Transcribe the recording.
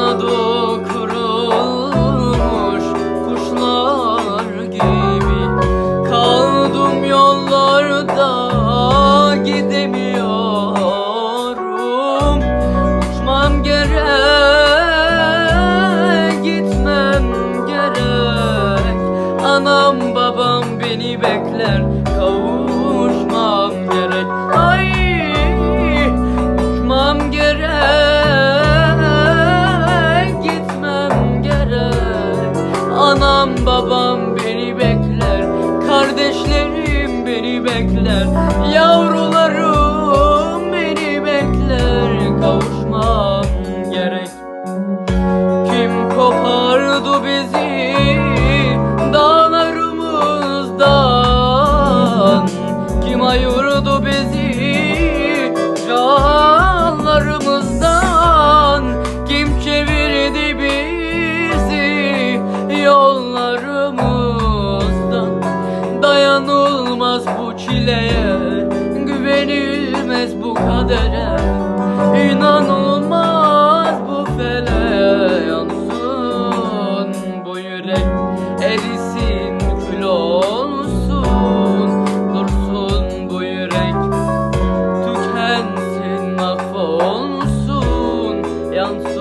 Kanadı kırılmış kuşlar gibi. Kaldım yollarda gidemiyorum. Uçmam gerek gitmem gerek. Anam babam beni bekler kavuşmam Anam babam beni bekler Kardeşlerim beni bekler Yavrularım beni bekler. Kavuşmam gerek. Kim kopardı bizi dağlarımızdan? Kim ayırdı bizi sevdileye Güvenilmez bu kadere. İnanılmaz bu fele Yansın bu yürek. Erisin Kül olsun dursun bu yürek. Tükensin mahvolsun yansın